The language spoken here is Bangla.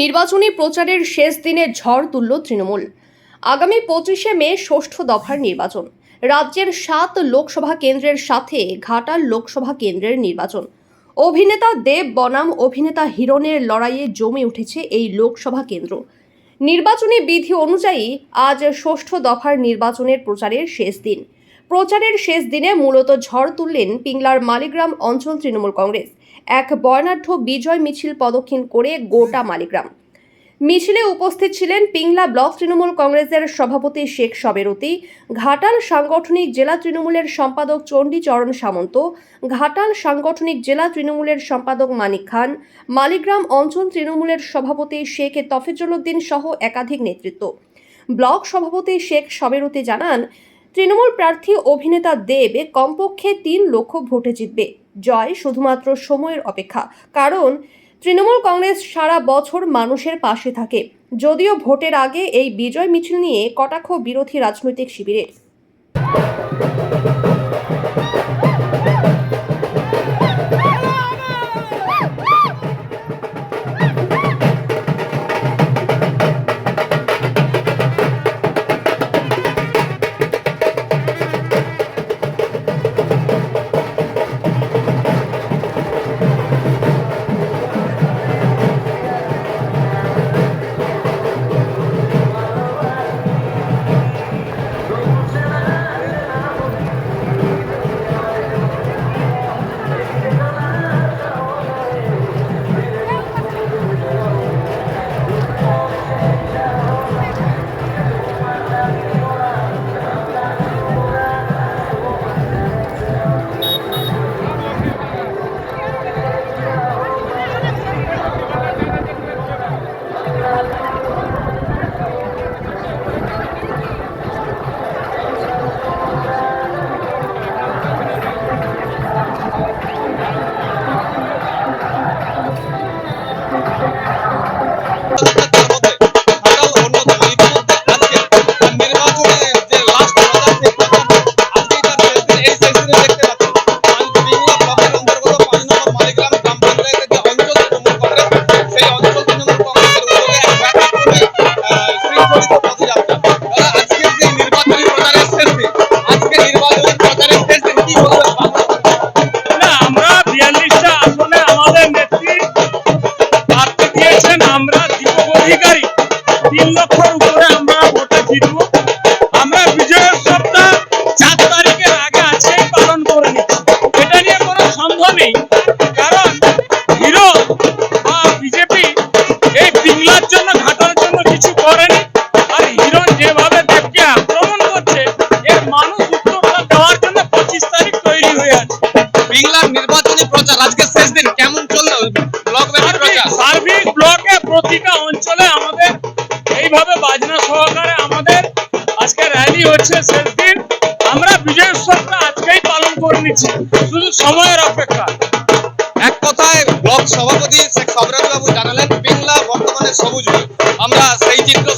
নির্বাচনী প্রচারের শেষ দিনে ঝড় তুলল তৃণমূল। আগামী পঁচিশে মে ষষ্ঠ দফার নির্বাচন। রাজ্যের সাত লোকসভা কেন্দ্রের সাথে ঘাটাল লোকসভা কেন্দ্রের নির্বাচন। অভিনেতা দেব বনাম, অভিনেতা হিরণের লড়াইয়ে জমে উঠেছে এই লোকসভা কেন্দ্র। নির্বাচনী বিধি অনুযায়ী আজ ষষ্ঠ দফার নির্বাচনের প্রচারের শেষ দিন। প্রচারের শেষ দিনে মূলত ঝড় তুললেন পিংলার মালিগ্রাম অঞ্চল তৃণমূল কংগ্রেস। এক বর্ণাঢ্য বিজয় মিছিল প্রদক্ষিণ করে গোটা মালিগ্রাম। মিছিলে উপস্থিত ছিলেন পিংলা ব্লক তৃণমূল কংগ্রেসের সভাপতি শেখ সবেরতি, ঘাটাল সাংগঠনিক জেলা তৃণমূলের সম্পাদক চণ্ডীচরণ সামন্ত, ঘাটাল সাংগঠনিক জেলা তৃণমূলের সম্পাদক মানিক খান, মালিগ্রাম অঞ্চল তৃণমূলের সভাপতি শেখ তফিজুল উদ্দিন সহ একাধিক নেতৃত্ব। ব্লক সভাপতি শেখ সবেরতি জানান, তৃণমূল প্রার্থী অভিনেতা দেব কমপক্ষে তিন লক্ষ ভোটে জিতবে। জয় শুধুমাত্র সময়ের অপেক্ষা। কারণ তৃণমূল কংগ্রেস সারা বছর মানুষের পাশে থাকে। যদিও ভোটের আগে এই বিজয় মিছিল নিয়ে কটাক্ষ বিরোধী রাজনৈতিক শিবিরের। র্যালি হচ্ছে সেলফির আমরা বিজয় উৎসবটা আজকেই পালন করে নিচ্ছি। শুধু সময়ের অপেক্ষা। এক কথায়, ব্লক সভাপতি শেখ সাবরাজ বাবু জানালেন বিংলা বর্তমানে সবুজ। আমরা সেই চিত্র